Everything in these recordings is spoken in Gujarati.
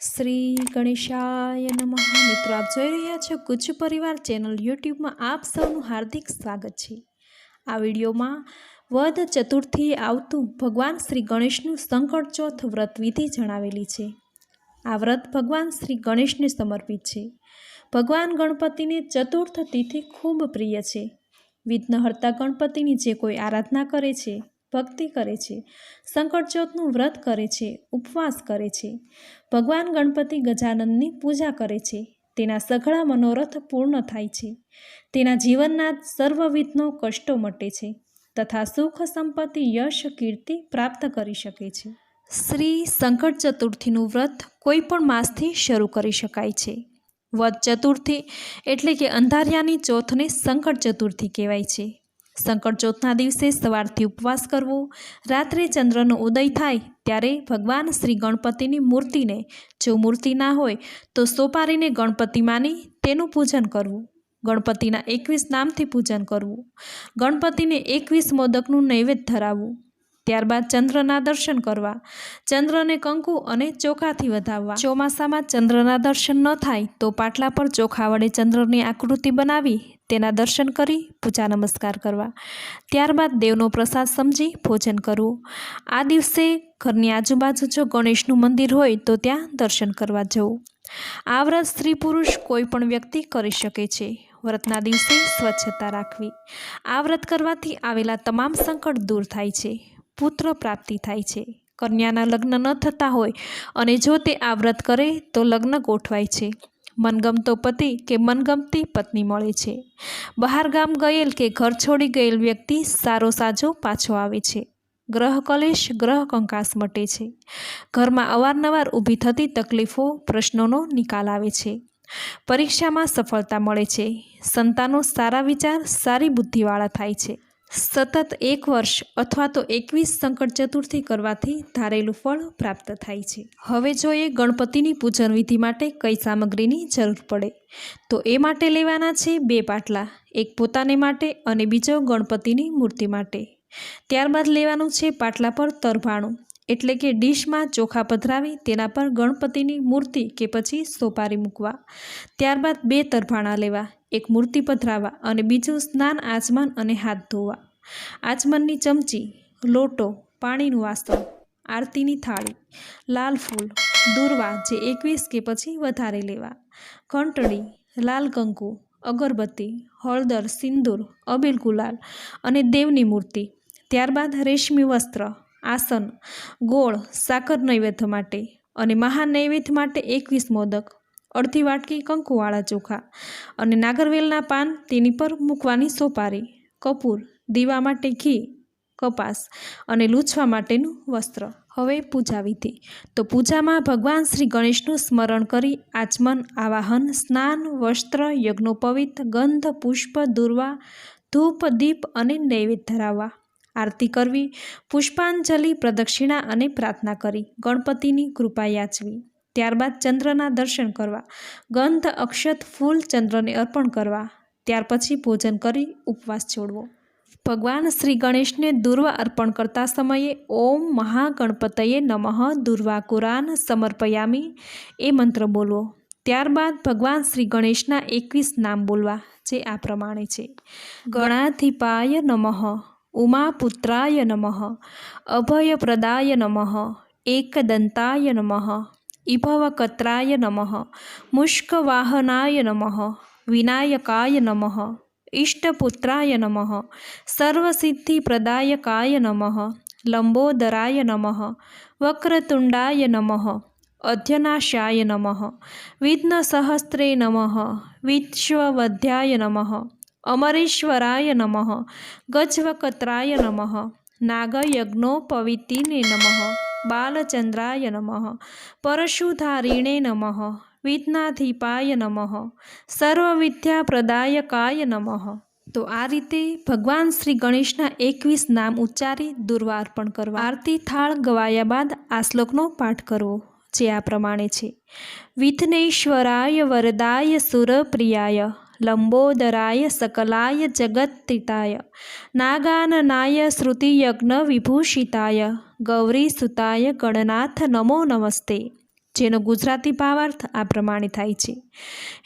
શ્રી ગણેશાય નમઃ. મિત્રો, આપ જોઈ રહ્યા છો ગુજ પરિવાર ચેનલ યુટ્યુબમાં આપ સૌનું હાર્દિક સ્વાગત છે. આ વિડીયોમાં વધ ચતુર્થીએ આવતું ભગવાન શ્રી ગણેશનું સંકટ ચોથ વ્રત વિધિ જણાવેલી છે. આ વ્રત ભગવાન શ્રી ગણેશને સમર્પિત છે. ભગવાન ગણપતિને ચતુર્થ તિથિ ખૂબ પ્રિય છે. વિઘ્નહર્તા ગણપતિની જે કોઈ આરાધના કરે છે ભક્તિ કરે છે સંકટ ચોથનું વ્રત કરે છે, ઉપવાસ કરે છે, ભગવાન ગણપતિ ગજાનંદની પૂજા કરે છે, તેના સઘળા મનોરથ પૂર્ણ થાય છે, તેના જીવનના સર્વવિધનો કષ્ટો મટે છે તથા સુખ સંપત્તિ, યશ, કીર્તિ પ્રાપ્ત કરી શકે છે. શ્રી સંકટ ચતુર્થીનું વ્રત કોઈ પણ માસથી શરૂ કરી શકાય છે. વદ ચતુર્થી એટલે કે અંધારિયાની ચોથને સંકટ ચતુર્થી કહેવાય છે. સંકટ ચોથના દિવસે સવારથી ઉપવાસ કરવો. રાત્રે ચંદ્રનો ઉદય થાય ત્યારે ભગવાન શ્રી ગણપતિની મૂર્તિને જો મૂર્તિ ના હોય તો સોપારીને ગણપતિ માની તેનું પૂજન કરવું. ગણપતિના એકવીસ નામથી પૂજન કરવું. ગણપતિને એકવીસ મોદકનું નૈવેદ્ય ધરાવવું. ત્યારબાદ ચંદ્રના દર્શન કરવા. ચંદ્રને કંકુ અને ચોખાથી વધાવવા. ચોમાસામાં ચંદ્રના દર્શન ન થાય તો પાટલા પર ચોખા વડે ચંદ્રની આકૃતિ બનાવી તેના દર્શન કરી પૂજા નમસ્કાર કરવા. ત્યારબાદ દેવનો પ્રસાદ સમજી ભોજન કરવું. આ દિવસે ઘરની આજુબાજુ જો ગણેશનું મંદિર હોય તો ત્યાં દર્શન કરવા જવું. આ વ્રત સ્ત્રી પુરુષ કોઈ પણ વ્યક્તિ કરી શકે છે. વ્રતના દિવસે સ્વચ્છતા રાખવી. આ વ્રત કરવાથી આવેલા તમામ સંકટ દૂર થાય છે. પુત્ર પ્રાપ્તિ થાય છે. કન્યાના લગ્ન ન થતા હોય અને જો તે આ વ્રત કરે તો લગ્ન ગોઠવાય છે. મનગમતો પતિ કે મનગમતી પત્ની મળે છે. બહાર ગામ ગયેલ કે ઘર છોડી ગયેલ વ્યક્તિ સારો સાજો પાછો આવે છે. ગ્રહ કલેશ, ગ્રહ કંકાસ મટે છે. ઘરમાં અવારનવાર ઊભી થતી તકલીફો, પ્રશ્નોનો નિકાલ આવે છે. પરીક્ષામાં સફળતા મળે છે. સંતાનો સારા વિચાર, સારી બુદ્ધિવાળા થાય છે. સતત એક વર્ષ અથવા તો એકવીસ સંકટ ચતુર્થી કરવાથી ધારેલું ફળ પ્રાપ્ત થાય છે. હવે જોઈએ ગણપતિની પૂજન વિધિ માટે કઈ સામગ્રીની જરૂર પડે, તો એ માટે લેવાના છે બે પાટલા, એક પોતાને માટે અને બીજો ગણપતિની મૂર્તિ માટે. ત્યારબાદ લેવાનું છે પાટલા પર તરભાણું. એટલે કે ડીશમાં ચોખા પધરાવી, તેના પર ગણપતિની મૂર્તિ કે પછી સોપારી મૂકવા. ત્યારબાદ બે તરભાણા લેવા, એક મૂર્તિ પધરાવવા અને બીજું સ્નાન આચમન અને હાથ ધોવા. આચમનની ચમચી, લોટો, પાણીનું વાસણ, આરતીની થાળી, લાલ ફૂલ, દૂરવા જે એકવીસ કે પછી વધારે લેવા. ઘંટડી, લાલ કંકુ, અગરબત્તી, હળદર, સિંદૂર, અબીલ ગુલાલ અને દેવની મૂર્તિ. ત્યારબાદ રેશમી વસ્ત્ર આસન, ગોળ, સાકર નૈવેદ્ય માટે અને મહાનૈવેદ્ય માટે એકવીસ મોદક, અડધી વાટકી કંકુવાળા ચોખા અને નાગરવેલના પાન તેની પર મૂકવાની સોપારી, કપૂર, દીવા માટે ઘી, કપાસ અને લૂછવા માટેનું વસ્ત્ર. હવે પૂજા વિધિ. તો પૂજામાં ભગવાન શ્રી ગણેશનું સ્મરણ કરી આચમન, આવાહન, સ્નાન, વસ્ત્ર, યજ્ઞોપવિત, ગંધ, પુષ્પ, દુર્વા, ધૂપ, દીપ અને નૈવેદ્ય ધરાવવા. આરતી કરવી, પુષ્પાંજલિ પ્રદક્ષિણા અને પ્રાર્થના કરી, ગણપતિની કૃપા યાચવી. ત્યારબાદ ચંદ્રના દર્શન કરવા, ગંધ, અક્ષત, ફૂલ ચંદ્રને અર્પણ કરવા. ત્યાર પછી ભોજન કરી ઉપવાસ છોડવો. ભગવાન શ્રી ગણેશને દુર્વા અર્પણ કરતા સમયે ઓમ મહાગણપતયે નમઃ દુર્વા કુરાન સમર્પયામી. એ મંત્ર બોલવો. ત્યારબાદ ભગવાન શ્રી ગણેશના એકવીસ નામ બોલવા, જે આ પ્રમાણે છે. ગણાધિપાય નમઃ. उमापुत्राय नमः। अभयप्रदाय नमः। एकदन्ताय नमः। इभवकत्राय नमः। मुष्कवाहनाय नमः। विनायकाय नमः। इष्टपुत्राय नमः। सर्वसिद्धिप्रदायकाय नमः। लम्बोदराय नमः। वक्रतुण्डाय नमः। अध्यनाशाय नमः। विघ्नसहस्रे नमः। विश्ववध्याय नमः। અમરેશ્વરાય નમઃ ગજવકત્રાય નમઃ નાગયજ્ઞોપવિતિને નમઃ બાલચંદ્રાય નમઃ પરશુધારિણે નમઃ વિઘ્નાધિપાય નમઃ સર્વવિદ્યાપ્રદાયકાય નમઃ તો આ રીતે ભગવાન શ્રી ગણેશના એકવીસ નામ ઉચ્ચારી દુર્વા અર્પણ કરવા આરતી થાળ ગવાયા બાદ આ શ્લોકનો પાઠ કરવો જે આ પ્રમાણે છે વિઘ્નેશ્વરાય વરદાય સુરપ્રિયાય લંબોદરાય સકલાય જગત્તિતાય નાગાનનાય શ્રુતિયજ્ઞ વિભૂષિતાય ગૌરીસુતાય ગણનાથ નમો નમસ્તે જેનો ગુજરાતી ભાવાર્થ આ પ્રમાણે થાય છે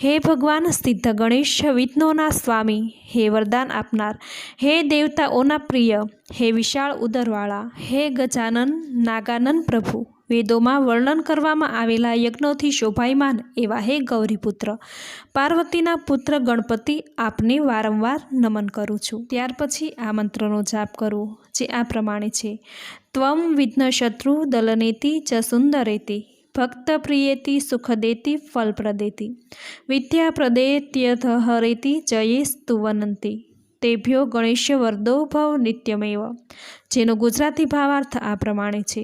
હે ભગવાન સિદ્ધ ગણેશ વિઘ્નોના સ્વામી હે વરદાન આપનાર હે દેવતાઓના પ્રિય હે વિશાળ ઉદરવાળા હે ગજાનન નાગાનન પ્રભુ વેદોમાં વર્ણન કરવામાં આવેલા યજ્ઞોથી શોભાયમાન એવા હે ગૌરીપુત્ર. પાર્વતીના પુત્ર ગણપતિ આપને વારંવાર નમન કરું છું. ત્યાર પછી આ મંત્રનો જાપ કરવો જે આ પ્રમાણે છે. ત્વમ વિઘ્ન શત્રુ દલનેતિ ચ સુંદરેતિ, ભક્ત પ્રિયેતિ ફલપ્રદેતી વિદ્યા વિદ્યાપ્રદેત્યથ હરેતી જયે સ્તુવનંતી, તેભ્યો ગણેશ વર્દો ભવ નિત્યમેવ, જેનો ગુજરાતી ભાવાર્થ આ પ્રમાણે છે.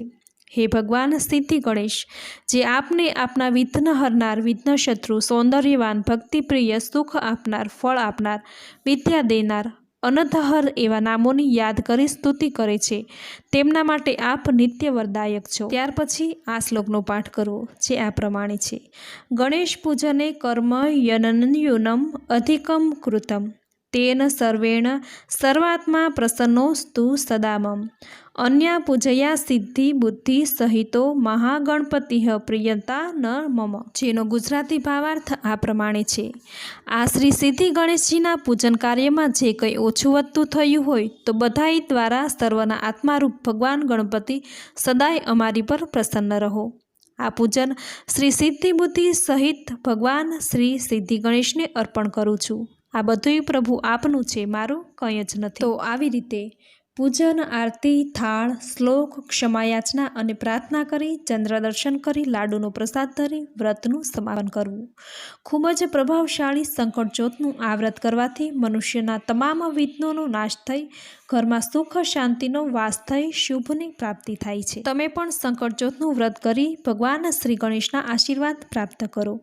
હે ભગવાન, સિદ્ધિ ગણેશ. જે આપને આપના વિઘ્ન હરનાર વિઘ્ન શત્રુ સૌંદર્યવાન, ભક્તિપ્રિય, સુખ આપનાર, ફળ આપનાર, વિદ્યા દેનાર, અનધહર એવા નામોની યાદ કરી સ્તુતિ કરે છે. તેમના માટે આપ નિત્ય વરદાયક છો. ત્યાર પછી આ શ્લોકનો પાઠ કરવો, જે આ પ્રમાણે છે. ગણેશ પૂજને કર્મ યનન્યુનમ અધિકમ કૃતમ. તેન સર્વેણ સર્વાત્મા પ્રસન્નોસ્તુ સદામમ. અન્ય પૂજયા સિદ્ધિ, બુદ્ધિ સહિતો મહાગણપતિ પ્રિયતા ન મમ. જેનો ગુજરાતી ભાવાર્થ આ પ્રમાણે છે. આ શ્રી સિદ્ધિ ગણેશજીના પૂજન કાર્યમાં જે કંઈ ઓછું વધતું થયું હોય તો બધાઈ દ્વારા સર્વના આત્મારૂપ ભગવાન ગણપતિ સદાય અમારી પર પ્રસન્ન રહો. આ પૂજન શ્રી સિદ્ધિ બુદ્ધિ સહિત ભગવાન શ્રી સિદ્ધિ ગણેશને અર્પણ કરું છું. આ બધુંય પ્રભુ આપનું છે, મારું કંઈ જ નથી. તો આવી રીતે પૂજન, આરતી, થાળ, શ્લોક, ક્ષમાયાચના અને પ્રાર્થના કરી ચંદ્ર દર્શન કરી લાડુનો પ્રસાદ ધરી વ્રતનું સમાપન કરવું. ખૂબ જ પ્રભાવશાળી સંકટ જ્યોતનું આ વ્રત કરવાથી મનુષ્યના તમામ વિઘ્નોનો નાશ થઈ, ઘરમાં સુખ શાંતિનો વાસ થઈ શુભની પ્રાપ્તિ થાય છે. તમે પણ સંકટ જ્યોતનું વ્રત કરી ભગવાન શ્રી ગણેશના આશીર્વાદ પ્રાપ્ત કરો.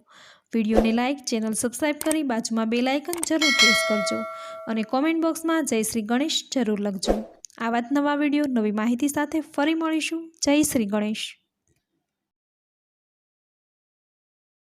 વિડીયોને લાઇક ચેનલ સબસ્ક્રાઈબ કરી બાજુમાં બે લાઇકન જરૂર પ્રેસ કરજો અને કોમેન્ટ બોક્સમાં જય શ્રી ગણેશ જરૂર લખજો. આવા જ નવા વીડિયો નવી માહિતી સાથે ફરી મળીશું. જય શ્રી ગણેશ.